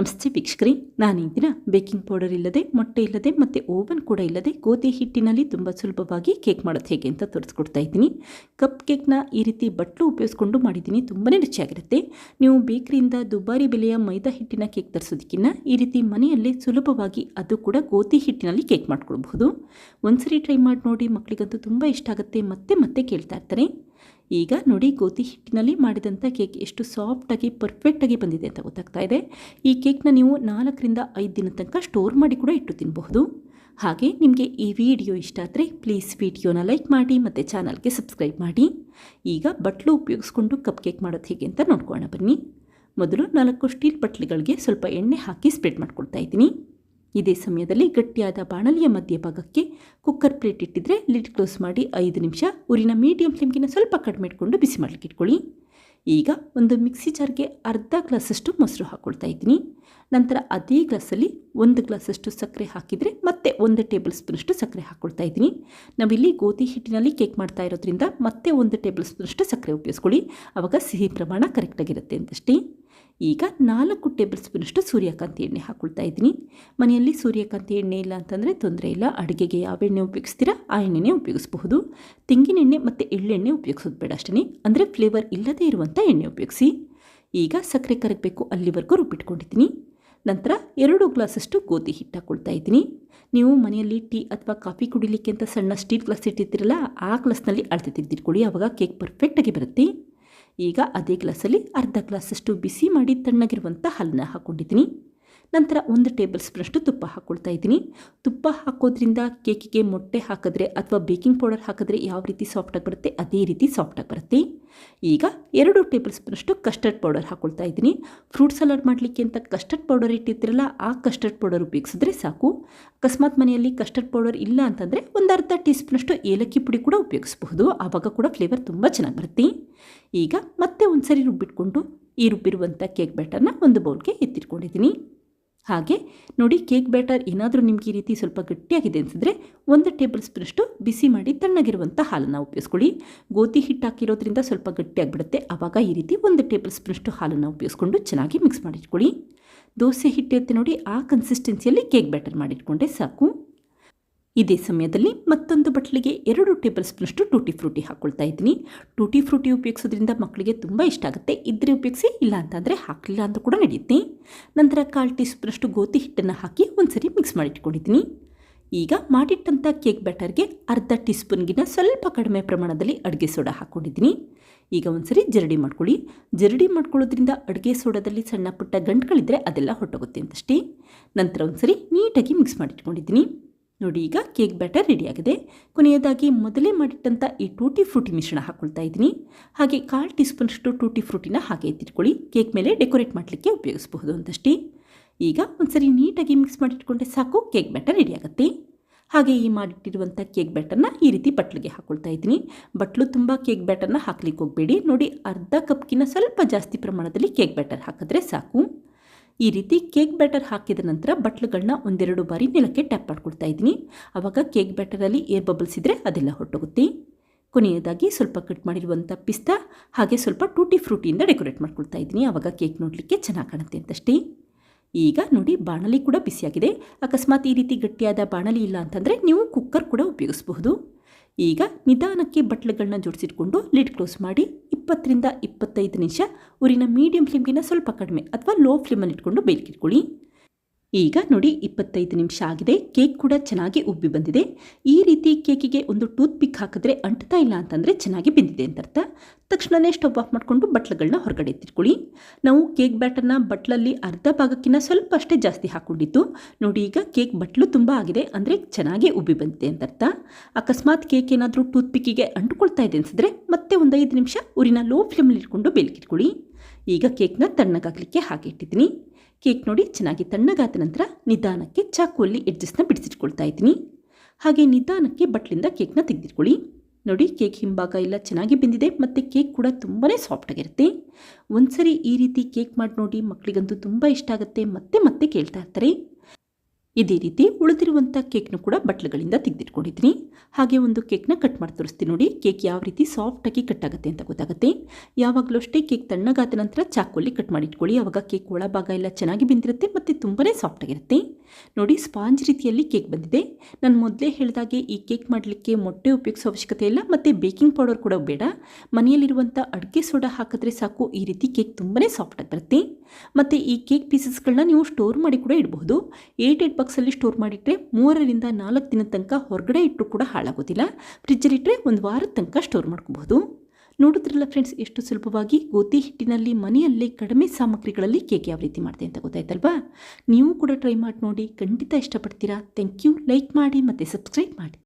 ನಮಸ್ತೆ ವೀಕ್ಷಕರೇ, ನಾನು ಈ ದಿನ ಬೇಕಿಂಗ್ ಪೌಡರ್ ಇಲ್ಲದೆ, ಮೊಟ್ಟೆ ಇಲ್ಲದೆ, ಮತ್ತು ಓವನ್ ಕೂಡ ಇಲ್ಲದೆ ಗೋಧಿ ಹಿಟ್ಟಿನಲ್ಲಿ ತುಂಬ ಸುಲಭವಾಗಿ ಕೇಕ್ ಮಾಡೋದು ಹೇಗೆ ಅಂತ ತೋರಿಸ್ಕೊಡ್ತಾ ಇದ್ದೀನಿ. ಕಪ್ ಕೇಕ್ನ ಈ ರೀತಿ ಬಟ್ಲು ಉಪಯೋಗಿಸ್ಕೊಂಡು ಮಾಡಿದ್ದೀನಿ ತುಂಬಾ ರುಚಿಯಾಗಿರುತ್ತೆ. ನೀವು ಬೇಕರಿಯಿಂದ ದುಬಾರಿ ಬೆಲೆಯ ಮೈದಾ ಹಿಟ್ಟಿನ ಕೇಕ್ ತರಿಸೋದಕ್ಕಿಂತ ಈ ರೀತಿ ಮನೆಯಲ್ಲೇ ಸುಲಭವಾಗಿ ಅದು ಕೂಡ ಗೋಧಿ ಹಿಟ್ಟಿನಲ್ಲಿ ಕೇಕ್ ಮಾಡ್ಕೊಳ್ಬಹುದು. ಒಂದ್ಸರಿ ಟ್ರೈ ಮಾಡಿ ನೋಡಿ ಮಕ್ಕಳಿಗಂತೂ ತುಂಬ ಇಷ್ಟ ಆಗುತ್ತೆ, ಮತ್ತೆ ಮತ್ತೆ ಕೇಳ್ತಾ ಇರ್ತಾರೆ. ಈಗ ನೋಡಿ ಗೋಧಿ ಹಿಟ್ಟಿನಲ್ಲಿ ಮಾಡಿದಂಥ ಕೇಕ್ ಎಷ್ಟು ಸಾಫ್ಟಾಗಿ, ಪರ್ಫೆಕ್ಟಾಗಿ ಬಂದಿದೆ ಅಂತ ಗೊತ್ತಾಗ್ತಾ ಇದೆ. ಈ ಕೇಕ್ನ ನೀವು ನಾಲ್ಕರಿಂದ ಐದು ದಿನ ತನಕ ಸ್ಟೋರ್ ಮಾಡಿ ಕೂಡ ಇಟ್ಟು ತಿನ್ನಬಹುದು ಹಾಗೆ ನಿಮಗೆ ಈ ವಿಡಿಯೋ ಇಷ್ಟ ಆದರೆ ಪ್ಲೀಸ್ ವಿಡಿಯೋನ ಲೈಕ್ ಮಾಡಿ ಮತ್ತು ಚಾನಲ್ಗೆ ಸಬ್ಸ್ಕ್ರೈಬ್ ಮಾಡಿ. ಈಗ ಬಟ್ಲು ಉಪಯೋಗಿಸ್ಕೊಂಡು ಕಪ್ ಕೇಕ್ ಮಾಡೋದು ಹೇಗೆ ಅಂತ ನೋಡ್ಕೊಳ್ಳೋಣ ಬನ್ನಿ. ಮೊದಲು ನಾಲ್ಕು ಸ್ಟೀಲ್ ಬಟ್ಲಿಗಳಿಗೆ ಸ್ವಲ್ಪ ಎಣ್ಣೆ ಹಾಕಿ ಸ್ಪ್ರೆಡ್ ಮಾಡ್ಕೊಳ್ತಾ ಇದ್ದೀನಿ. ಇದೇ ಸಮಯದಲ್ಲಿ ಗಟ್ಟಿಯಾದ ಬಾಣಲಿಯ ಮಧ್ಯಭಾಗಕ್ಕೆ ಕುಕ್ಕರ್ ಪ್ಲೇಟ್ ಇಟ್ಟಿದ್ರೆ ಲಿಡ್ ಕ್ಲೋಸ್ ಮಾಡಿ ಐದು ನಿಮಿಷ. ಊರಿನ ಮೀಡಿಯಂ ಫ್ಲೇಮ್ಗಿನ ಸ್ವಲ್ಪ ಕಡಿಮೆ ಇಟ್ಕೊಂಡು ಬಿಸಿ ಮಾಡಲಿಕ್ಕೆ ಇಟ್ಕೊಳ್ಳಿ. ಈಗ ಒಂದು ಮಿಕ್ಸಿ ಜಾರ್ಗೆ ಅರ್ಧ ಗ್ಲಾಸಷ್ಟು ಮೊಸರು ಹಾಕ್ಕೊಳ್ತಾ ಇದ್ದೀನಿ. ನಂತರ ಅದೇ ಗ್ಲಾಸಲ್ಲಿ ಒಂದು ಗ್ಲಾಸಷ್ಟು ಸಕ್ಕರೆ ಹಾಕಿದರೆ ಮತ್ತೆ ಒಂದು ಟೇಬಲ್ ಸ್ಪೂನಷ್ಟು ಸಕ್ಕರೆ ಹಾಕ್ಕೊಳ್ತಾ ಇದ್ದೀನಿ. ನಾವಿಲ್ಲಿ ಗೋಧಿ ಹಿಟ್ಟಿನಲ್ಲಿ ಕೇಕ್ ಮಾಡ್ತಾ ಇರೋದ್ರಿಂದ ಮತ್ತೆ ಒಂದು ಟೇಬಲ್ ಸ್ಪೂನಷ್ಟು ಸಕ್ಕರೆ ಉಪಯೋಗಿಸ್ಕೊಳ್ಳಿ. ಆವಾಗ ಸಿಹಿ ಪ್ರಮಾಣ ಕರೆಕ್ಟಾಗಿರುತ್ತೆ ಅಂತಷ್ಟೇ. ಈಗ ನಾಲ್ಕು ಟೇಬಲ್ ಸ್ಪೂನಷ್ಟು ಸೂರ್ಯಕಾಂತಿ ಎಣ್ಣೆ ಹಾಕ್ಕೊಳ್ತಾ ಇದ್ದೀನಿ. ಮನೆಯಲ್ಲಿ ಸೂರ್ಯಕಾಂತಿ ಎಣ್ಣೆ ಇಲ್ಲ ಅಂತಂದರೆ ತೊಂದರೆ ಇಲ್ಲ. ಅಡುಗೆಗೆ ಯಾವ ಎಣ್ಣೆ ಉಪಯೋಗಿಸ್ತೀರಾ ಆ ಎಣ್ಣೆನೇ ಉಪಯೋಗಿಸಬಹುದು. ತೆಂಗಿನ ಎಣ್ಣೆ ಮತ್ತು ಎಳ್ಳೆಣ್ಣೆ ಉಪಯೋಗಿಸೋದು ಬೇಡ ಅಷ್ಟೇ ಅಂದರೆ ಫ್ಲೇವರ್ ಇಲ್ಲದೇ ಇರುವಂಥ ಎಣ್ಣೆ ಉಪಯೋಗಿಸಿ. ಈಗ ಸಕ್ಕರೆ ಕರಗಬೇಕು ಅಲ್ಲಿವರೆಗೂ ರುಬ್ಬಿಟ್ಕೊಂಡಿದ್ದೀನಿ. ನಂತರ ಎರಡು ಗ್ಲಾಸಷ್ಟು ಗೋಧಿ ಹಿಟ್ಟು ಹಾಕ್ಕೊಳ್ತಾ ಇದ್ದೀನಿ. ನೀವು ಮನೆಯಲ್ಲಿ ಟೀ ಅಥವಾ ಕಾಫಿ ಕುಡಿಲಿಕ್ಕೆ ಅಂತ ಸಣ್ಣ ಸ್ಟೀಲ್ ಗ್ಲಾಸ್ ಇಟ್ಟಿರ್ತೀರಲ್ಲ, ಆ ಗ್ಲಾಸ್ನಲ್ಲಿ ಅಳತೆ ತೆಗೆದಿಟ್ಕೊಳ್ಳಿ. ಆವಾಗ ಕೇಕ್ ಪರ್ಫೆಕ್ಟಾಗಿ ಬರುತ್ತೆ. ಈಗ ಅದೇ ಗ್ಲಾಸಲ್ಲಿ ಅರ್ಧ ಗ್ಲಾಸಷ್ಟು ಬಿಸಿ ಮಾಡಿ ತಣ್ಣಗಿರುವಂಥ ಹಾಲನ್ನ ಹಾಕ್ಕೊಂಡಿದ್ದೀನಿ ನಂತರ ಒಂದು ಟೇಬಲ್ ಸ್ಪೂನಷ್ಟು ತುಪ್ಪ ಹಾಕ್ಕೊಳ್ತಾ ಇದ್ದೀನಿ. ತುಪ್ಪ ಹಾಕೋದ್ರಿಂದ ಕೇಕಿಗೆ ಮೊಟ್ಟೆ ಹಾಕಿದ್ರೆ ಅಥವಾ ಬೇಕಿಂಗ್ ಪೌಡರ್ ಹಾಕಿದ್ರೆ ಯಾವ ರೀತಿ ಸಾಫ್ಟಾಗಿ ಬರುತ್ತೆ, ಅದೇ ರೀತಿ ಸಾಫ್ಟಾಗಿ ಬರುತ್ತೆ. ಈಗ ಎರಡು ಟೇಬಲ್ ಸ್ಪೂನಷ್ಟು ಕಸ್ಟರ್ಡ್ ಪೌಡರ್ ಹಾಕ್ಕೊಳ್ತಾ ಇದ್ದೀನಿ. ಫ್ರೂಟ್ ಸಲಾಡ್ ಮಾಡಲಿಕ್ಕೆ ಅಂತ ಕಸ್ಟರ್ಡ್ ಪೌಡರ್ ಇಟ್ಟಿದ್ರಲ್ಲ ಆ ಕಸ್ಟರ್ಡ್ ಪೌಡರ್ ಉಪಯೋಗಿಸಿದ್ರೆ ಸಾಕು. ಅಕಸ್ಮಾತ್ ಮನೆಯಲ್ಲಿ ಕಸ್ಟರ್ಡ್ ಪೌಡರ್ ಇಲ್ಲ ಅಂತಂದರೆ ಒಂದು ಅರ್ಧ ಟೀ ಸ್ಪೂನಷ್ಟು ಏಲಕ್ಕಿ ಪುಡಿ ಕೂಡ ಉಪಯೋಗಿಸಬಹುದು. ಆವಾಗ ಕೂಡ ಫ್ಲೇವರ್ ತುಂಬ ಚೆನ್ನಾಗಿ ಬರುತ್ತೆ. ಈಗ ಮತ್ತೆ ಒಂದು ಸರಿ ರುಬ್ಬಿಟ್ಕೊಂಡು ಈ ರುಬ್ಬಿರುವಂಥ ಕೇಕ್ ಬ್ಯಾಟರ್ನ ಒಂದು ಬೌಲ್ಗೆ ಎತ್ತಿಟ್ಕೊಂಡಿದ್ದೀನಿ. ಹಾಗೆ ನೋಡಿ ಕೇಕ್ ಬ್ಯಾಟರ್ ಏನಾದರೂ ನಿಮ್ಗೆ ಈ ರೀತಿ ಸ್ವಲ್ಪ ಗಟ್ಟಿಯಾಗಿದೆ ಅನಿಸಿದ್ರೆ ಒಂದು ಟೇಬಲ್ ಸ್ಪೂನಷ್ಟು ಬಿಸಿ ಮಾಡಿ ತಣ್ಣಗಿರುವಂಥ ಹಾಲನ್ನು ಉಪಯೋಗಿಸ್ಕೊಳ್ಳಿ. ಗೋಧಿ ಹಿಟ್ಟು ಹಾಕಿರೋದ್ರಿಂದ ಸ್ವಲ್ಪ ಗಟ್ಟಿಯಾಗಿಬಿಡುತ್ತೆ. ಆವಾಗ ಈ ರೀತಿ ಒಂದು ಟೇಬಲ್ ಸ್ಪೂನಷ್ಟು ಹಾಲನ್ನು ಉಪಯೋಗಿಸ್ಕೊಂಡು ಚೆನ್ನಾಗಿ ಮಿಕ್ಸ್ ಮಾಡಿಟ್ಕೊಳ್ಳಿ. ದೋಸೆ ಹಿಟ್ಟಿರುತ್ತೆ ನೋಡಿ ಆ ಕನ್ಸಿಸ್ಟೆನ್ಸಿಯಲ್ಲಿ ಕೇಕ್ ಬ್ಯಾಟರ್ ಮಾಡಿಟ್ಕೊಂಡೆ ಸಾಕು. ಇದೇ ಸಮಯದಲ್ಲಿ ಮತ್ತೊಂದು ಬಟ್ಲಿಗೆ ಎರಡು ಟೇಬಲ್ ಸ್ಪೂನಷ್ಟು ಟೂಟಿ ಫ್ರೂಟಿ ಹಾಕ್ಕೊಳ್ತಾ ಇದ್ದೀನಿ. ಟೂಟಿ ಫ್ರೂಟಿ ಉಪಯೋಗಿಸೋದ್ರಿಂದ ಮಕ್ಕಳಿಗೆ ತುಂಬ ಇಷ್ಟ ಆಗುತ್ತೆ. ಇದ್ರೆ ಉಪಯೋಗಿಸಿ, ಇಲ್ಲ ಅಂತಂದರೆ ಹಾಕಲಿಲ್ಲ ಅಂತ ಕೂಡ ನಡೆಯುತ್ತೆ. ನಂತರ ಕಾಲು ಟೀ ಸ್ಪೂನಷ್ಟು ಗೋಧಿ ಹಿಟ್ಟನ್ನು ಹಾಕಿ ಒಂದ್ಸರಿ ಮಿಕ್ಸ್ ಮಾಡಿಟ್ಕೊಂಡಿದ್ದೀನಿ. ಈಗ ಮಾಡಿಟ್ಟಂಥ ಕೇಕ್ ಬ್ಯಾಟರ್ಗೆ ಅರ್ಧ ಟೀ ಸ್ಪೂನ್ಗಿನ ಸ್ವಲ್ಪ ಕಡಿಮೆ ಪ್ರಮಾಣದಲ್ಲಿ ಅಡುಗೆ ಸೋಡಾ ಹಾಕ್ಕೊಂಡಿದ್ದೀನಿ ಈಗ ಒಂದ್ಸರಿ ಜರಡಿ ಮಾಡ್ಕೊಳ್ಳಿ. ಜರಡಿ ಮಾಡ್ಕೊಳ್ಳೋದ್ರಿಂದ ಅಡುಗೆ ಸೋಡಾದಲ್ಲಿ ಸಣ್ಣ ಪುಟ್ಟ ಗಂಟುಗಳಿದ್ರೆ ಅದೆಲ್ಲ ಹೊಟ್ಟೋಗುತ್ತೆ ಅಂತಷ್ಟೇ. ನಂತರ ಒಂದ್ಸರಿ ನೀಟಾಗಿ ಮಿಕ್ಸ್ ಮಾಡಿಟ್ಕೊಂಡಿದ್ದೀನಿ. ನೋಡಿ, ಈಗ ಕೇಕ್ ಬ್ಯಾಟರ್ ರೆಡಿಯಾಗಿದೆ ಕೊನೆಯದಾಗಿ ಮೊದಲೇ ಮಾಡಿಟ್ಟಂಥ ಈ ಟೂಟಿ ಫ್ರೂಟಿ ಮಿಶ್ರಣ ಹಾಕ್ಕೊಳ್ತಾ ಇದ್ದೀನಿ. ಹಾಗೆ ಕಾಲು ಟೀ ಸ್ಪೂನಷ್ಟು ಟೂಟಿ ಫ್ರೂಟಿನ ಹಾಗೆ ಎತ್ತಿಟ್ಕೊಳ್ಳಿ. ಕೇಕ್ ಮೇಲೆ ಡೆಕೋರೇಟ್ ಮಾಡಲಿಕ್ಕೆ ಉಪಯೋಗಿಸಬಹುದು ಅಂತಷ್ಟೇ ಈಗ ಒಂದ್ಸರಿ ನೀಟಾಗಿ ಮಿಕ್ಸ್ ಮಾಡಿಟ್ಕೊಂಡ್ರೆ ಸಾಕು ಕೇಕ್ ಬ್ಯಾಟರ್ ರೆಡಿಯಾಗುತ್ತೆ ಹಾಗೆ ಈ ಮಾಡಿಟ್ಟಿರುವಂಥ ಕೇಕ್ ಬ್ಯಾಟರ್ನ ಈ ರೀತಿ ಬಟ್ಲಿಗೆ ಹಾಕ್ಕೊಳ್ತಾ ಇದ್ದೀನಿ. ಬಟ್ಲು ತುಂಬ ಕೇಕ್ ಬ್ಯಾಟರ್ನ ಹಾಕ್ಲಿಕ್ಕೆ ಹೋಗಬೇಡಿ. ನೋಡಿ, ಅರ್ಧ ಕಪ್ಗಿನ ಸ್ವಲ್ಪ ಜಾಸ್ತಿ ಪ್ರಮಾಣದಲ್ಲಿ ಕೇಕ್ ಬ್ಯಾಟರ್ ಹಾಕಿದ್ರೆ ಸಾಕು. ಈ ರೀತಿ ಕೇಕ್ ಬ್ಯಾಟರ್ ಹಾಕಿದ ನಂತರ ಬಟ್ಲುಗಳನ್ನ ಒಂದೆರಡು ಬಾರಿ ನೆಲಕ್ಕೆ ಟ್ಯಾಪ್ ಮಾಡ್ಕೊಳ್ತಾ ಇದ್ದೀನಿ. ಆವಾಗ ಕೇಕ್ ಬ್ಯಾಟರಲ್ಲಿ ಏರ್ ಬಬಲ್ಸ್ ಇದ್ದರೆ ಅದೆಲ್ಲ ಹೊಟ್ಟೋಗುತ್ತೆ ಕೊನೆಯದಾಗಿ ಸ್ವಲ್ಪ ಕಟ್ ಮಾಡಿರುವಂಥ ಪಿಸ್ತಾ, ಹಾಗೆ ಸ್ವಲ್ಪ ಟೂಟಿ ಫ್ರೂಟಿಯಿಂದ ಡೆಕೋರೇಟ್ ಮಾಡ್ಕೊಳ್ತಾ ಇದ್ದೀನಿ. ಆವಾಗ ಕೇಕ್ ನೋಡಲಿಕ್ಕೆ ಚೆನ್ನಾಗಿ ಕಾಣುತ್ತೆ ಅಂತಷ್ಟೇ. ಈಗ ನೋಡಿ, ಬಾಣಲಿ ಕೂಡ ಬಿಸಿಯಾಗಿದೆ. ಅಕಸ್ಮಾತ್ ಈ ರೀತಿ ಗಟ್ಟಿಯಾದ ಬಾಣಲಿ ಇಲ್ಲ ಅಂತಂದರೆ ನೀವು ಕುಕ್ಕರ್ ಕೂಡ ಉಪಯೋಗಿಸಬಹುದು. ಈಗ ನಿಧಾನಕ್ಕೆ ಬಟ್ಲುಗಳನ್ನ ಜೋಡಿಸಿಟ್ಕೊಂಡು ಲಿಡ್ ಕ್ಲೋಸ್ ಮಾಡಿ ಇಪ್ಪತ್ತರಿಂದ ಇಪ್ಪತ್ತೈದು ನಿಮಿಷ, ಊರಿನ ಮೀಡಿಯಂ ಫ್ಲೇಮ್ಗಿನ ಸ್ವಲ್ಪ ಕಡಿಮೆ ಅಥವಾ ಲೋ ಫ್ಲೇಮಲ್ಲಿ ಇಟ್ಕೊಂಡು ಬೇಯ್ಕಿಟ್ಕೊಳ್ಳಿ ಈಗ ನೋಡಿ ಇಪ್ಪತ್ತೈದು ನಿಮಿಷ ಆಗಿದೆ. ಕೇಕ್ ಕೂಡ ಚೆನ್ನಾಗಿ ಉಬ್ಬಿ ಬಂದಿದೆ. ಈ ರೀತಿ ಕೇಕಿಗೆ ಒಂದು ಟೂತ್ ಪಿಕ್ ಹಾಕಿದ್ರೆ ಅಂಟ್ತಾ ಇಲ್ಲ ಅಂತಂದರೆ ಚೆನ್ನಾಗಿ ಬೆಂದಿದೆ ಅಂತ ಅರ್ಥ. ತಕ್ಷಣವೇ ಸ್ಟವ್ ಆಫ್ ಮಾಡಿಕೊಂಡು ಬಟ್ಲಗಳನ್ನ ಹೊರಗಡೆ ಎತ್ತಿಟ್ಕೊಳ್ಳಿ. ನಾವು ಕೇಕ್ ಬ್ಯಾಟರ್ನ ಬಟ್ಲಲ್ಲಿ ಅರ್ಧ ಭಾಗಕ್ಕಿಂತ ಸ್ವಲ್ಪ ಅಷ್ಟೇ ಜಾಸ್ತಿ ಹಾಕ್ಕೊಂಡಿದ್ದು ನೋಡಿ ಈಗ ಕೇಕ್ ಬಟ್ಲು ತುಂಬ ಆಗಿದೆ. ಅಂದರೆ ಚೆನ್ನಾಗಿ ಉಬ್ಬಿ ಬಂದಿದೆ ಅಂತ ಅರ್ಥ. ಅಕಸ್ಮಾತ್ ಕೇಕ್ ಏನಾದರೂ ಟೂತ್ ಪಿಕ್ಕಿಗೆ ಅಂಟುಕೊಳ್ತಾ ಇದೆ ಅನಿಸಿದ್ರೆ ಮತ್ತೆ ಒಂದು ಐದು ನಿಮಿಷ ಊರಿನ ಲೋ ಫ್ಲೇಮಲ್ಲಿ ಇಟ್ಕೊಂಡು ಬೇಲ್ಕಿಟ್ಕೊಳ್ಳಿ. ಈಗ ಕೇಕ್ನ ತಣ್ಣಗಾಗಲಿಕ್ಕೆ ಹಾಗೆ ಇಟ್ಟಿದ್ದೀನಿ. ಕೇಕ್ ನೋಡಿ ಚೆನ್ನಾಗಿ ತಣ್ಣಗಾದ ನಂತರ ನಿಧಾನಕ್ಕೆ ಚಾಕುವಲ್ಲಿ ಎಡ್ಜಸ್ಟ್ನ ಬಿಡಿಸಿಟ್ಕೊಳ್ತಾ ಇದ್ದೀನಿ. ಹಾಗೆ ನಿಧಾನಕ್ಕೆ ಬಟ್ಲಿಂದ ಕೇಕ್ನ ತೆಗೆದಿಟ್ಕೊಳ್ಳಿ. ನೋಡಿ, ಕೇಕ್ ಹಿಂಭಾಗ ಎಲ್ಲ ಚೆನ್ನಾಗಿ ಬೆಂದಿದೆ, ಮತ್ತು ಕೇಕ್ ಕೂಡ ತುಂಬಾ ಸಾಫ್ಟಾಗಿರುತ್ತೆ ಒಂದ್ಸರಿ ಈ ರೀತಿ ಕೇಕ್ ಮಾಡಿ ನೋಡಿ ಮಕ್ಕಳಿಗಂತೂ ತುಂಬ ಇಷ್ಟ ಆಗುತ್ತೆ, ಮತ್ತೆ ಮತ್ತೆ ಕೇಳ್ತಾ ಇರ್ತಾರೆ. ಇದೇ ರೀತಿ ಉಳಿದಿರುವಂಥ ಕೇಕ್ನು ಕೂಡ ಬಟ್ಲುಗಳಿಂದ ತೆಗೆದಿಟ್ಕೊಂಡಿದ್ದೀನಿ. ಹಾಗೆ ಒಂದು ಕೇಕ್ನ ಕಟ್ ಮಾಡಿ ತೋರಿಸ್ತೀನಿ ನೋಡಿ ಕೇಕ್ ಯಾವ ರೀತಿ ಸಾಫ್ಟಾಗಿ ಕಟ್ ಆಗುತ್ತೆ ಅಂತ ಗೊತ್ತಾಗುತ್ತೆ. ಯಾವಾಗಲೂ ಅಷ್ಟೇ ಕೇಕ್ ತಣ್ಣಗಾದ ನಂತರ ಚಾಕುಲಿ ಕಟ್ ಮಾಡಿ ಇಟ್ಕೊಳ್ಳಿ. ಆವಾಗ ಕೇಕ್ ಒಳಭಾಗ ಎಲ್ಲ ಚೆನ್ನಾಗಿ ಬೆಂದಿರುತ್ತೆ ಮತ್ತು ತುಂಬಾ ಸಾಫ್ಟಾಗಿರುತ್ತೆ ನೋಡಿ ಸ್ಪಾಂಜ್ ರೀತಿಯಲ್ಲಿ ಕೇಕ್ ಬಂದಿದೆ. ನಾನು ಮೊದಲೇ ಹೇಳಿದಾಗೆ ಈ ಕೇಕ್ ಮಾಡಲಿಕ್ಕೆ ಮೊಟ್ಟೆ ಉಪಯೋಗಿಸೋ ಅವಶ್ಯಕತೆ ಇಲ್ಲ, ಮತ್ತು ಬೇಕಿಂಗ್ ಪೌಡರ್ ಕೂಡ ಬೇಡ. ಮನೆಯಲ್ಲಿರುವಂಥ ಅಡುಗೆ ಸೋಡಾ ಹಾಕಿದ್ರೆ ಸಾಕು, ಈ ರೀತಿ ಕೇಕ್ ತುಂಬಾ ಸಾಫ್ಟಾಗಿ ಬರುತ್ತೆ. ಮತ್ತು ಈ ಕೇಕ್ ಪೀಸಸ್ಗಳನ್ನ ನೀವು ಸ್ಟೋರ್ ಮಾಡಿ ಕೂಡ ಇಡಬಹುದು. ಏಟ್ ಏಟ್ ಬಾಕ್ಸಲ್ಲಿ ಸ್ಟೋರ್ ಮಾಡಿಟ್ಟರೆ ಮೂರರಿಂದ ನಾಲ್ಕು ದಿನದ ತನಕ ಹೊರಗಡೆ ಇಟ್ಟರು ಕೂಡ ಹಾಳಾಗೋದಿಲ್ಲ. ಫ್ರಿಜ್ಜಲ್ಲಿಟ್ಟರೆ ಒಂದು ವಾರದ ತನಕ ಸ್ಟೋರ್ ಮಾಡ್ಕೋಬಹುದು ನೋಡಿದ್ರಲ್ಲ ಫ್ರೆಂಡ್ಸ್ ಎಷ್ಟು ಸುಲಭವಾಗಿ ಗೋಧಿ ಹಿಟ್ಟಿನಲ್ಲಿ ಮನೆಯಲ್ಲೇ ಕಡಿಮೆ ಸಾಮಗ್ರಿಗಳಲ್ಲಿ ಕೇಕ್ ಯಾವ ರೀತಿ ಮಾಡಿದೆ ಅಂತ ಗೊತ್ತಾಯ್ತಲ್ವಾ? ನೀವು ಕೂಡ ಟ್ರೈ ಮಾಡಿ ನೋಡಿ, ಖಂಡಿತ ಇಷ್ಟಪಡ್ತೀರಾ. ಥ್ಯಾಂಕ್ ಯು ಲೈಕ್ ಮಾಡಿ ಮತ್ತು ಸಬ್ಸ್ಕ್ರೈಬ್ ಮಾಡಿ.